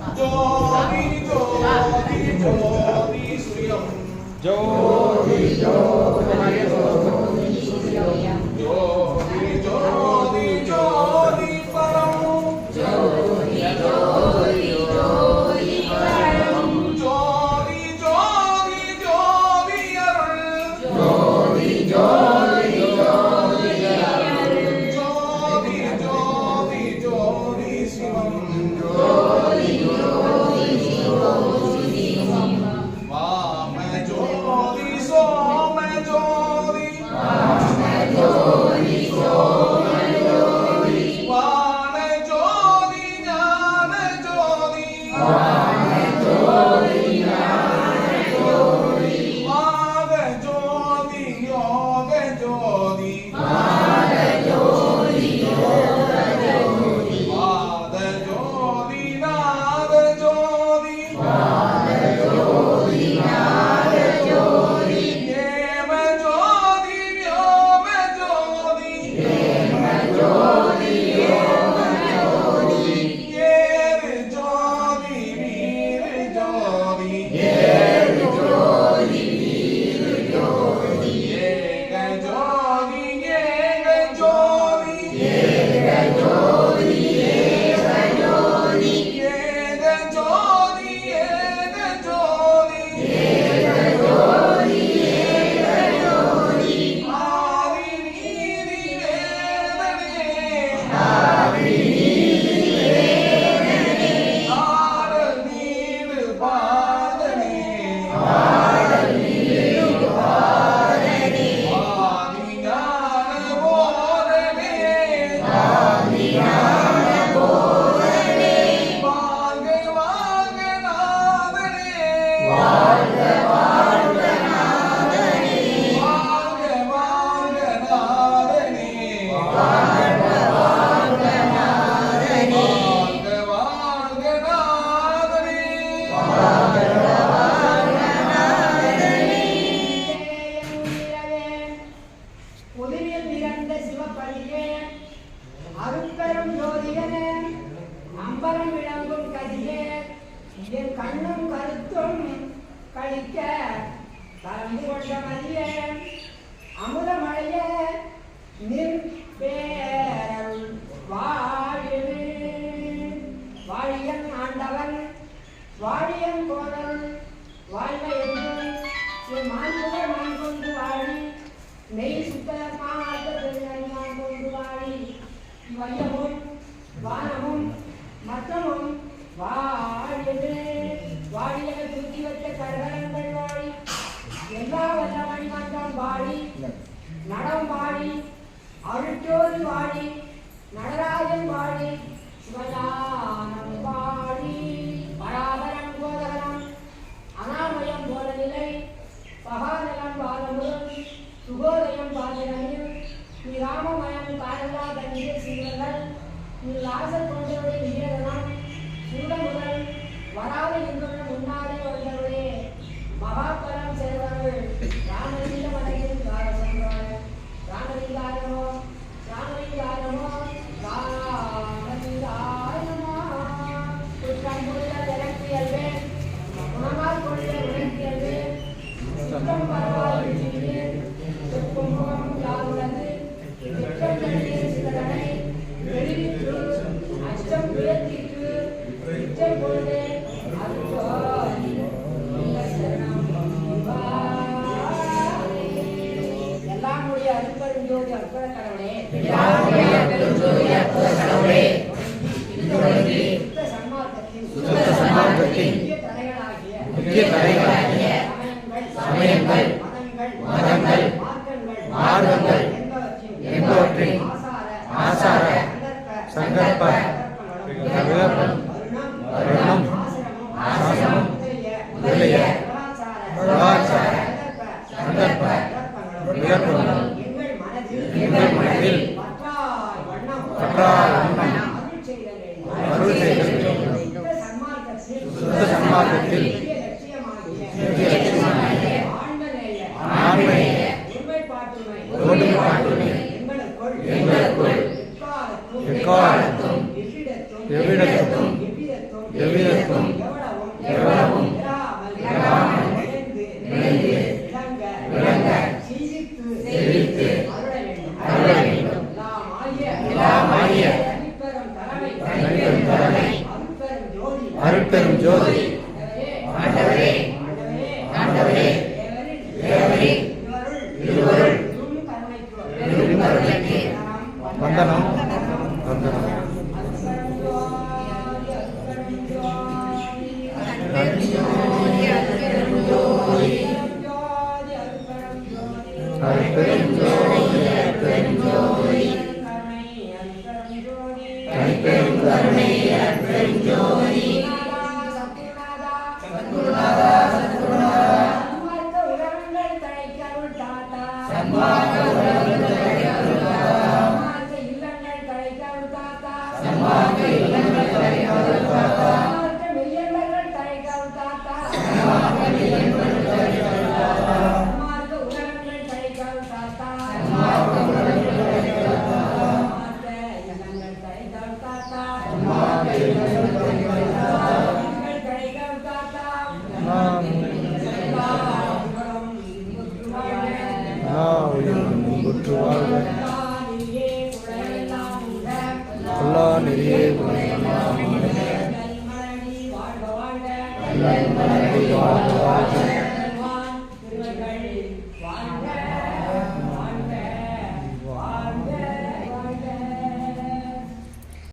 Jodi, jodi, jodi, jodi, jodi, jodi, jodi, jodi, jodi, jodi periodi. கண்ணும் கருத்தும் கழிக்க கலந்து கொண்ட மதிய அமுதமழைய நிற்பேரல் வாழில் வாழியன் ஆண்டவன் வாழியன் கோதல் வாழ்க என்று என் மாண்புகள் நான் கொண்டு வாழி நெய் சுத்தமாக நான் கொண்டு வாழி வையமும் வானமும் மத்தமும் வா வாழி நடம் வாழி அழுத்தோடு வாழி நடராஜன் வாழி சிவஞானம் வாழி பராபரன் போதகனம் அனாமயம் போதநிலை பகாதனம் பாதமுதல் சுகோதயம் பாதனையும் நீ ராமமயம் காரலா கண்ணிய சீவர்கள் நீ லாசர் கொண்டவருடைய விஜயதனம் சுருட வராது என்பவன் முன்னாடி வந்தவரே மகா பின் ஆசார சங்கற்ப விளப்பம் வருணம் ஆசனம் முதலிய கலாச்சார சந்தர்ப்ப விளப்பம் எங்கள் அருட்பெரும் ஜோதி. ஆண்டவரே ஆண்டவரே தேவரே இருவருள் பெருங்கருணைக்கு வந்தனம். வந்தனம். அருட்பெரும் ஜோதி. பெற்று வாழ்க எல்லா நெறியே வாழ்க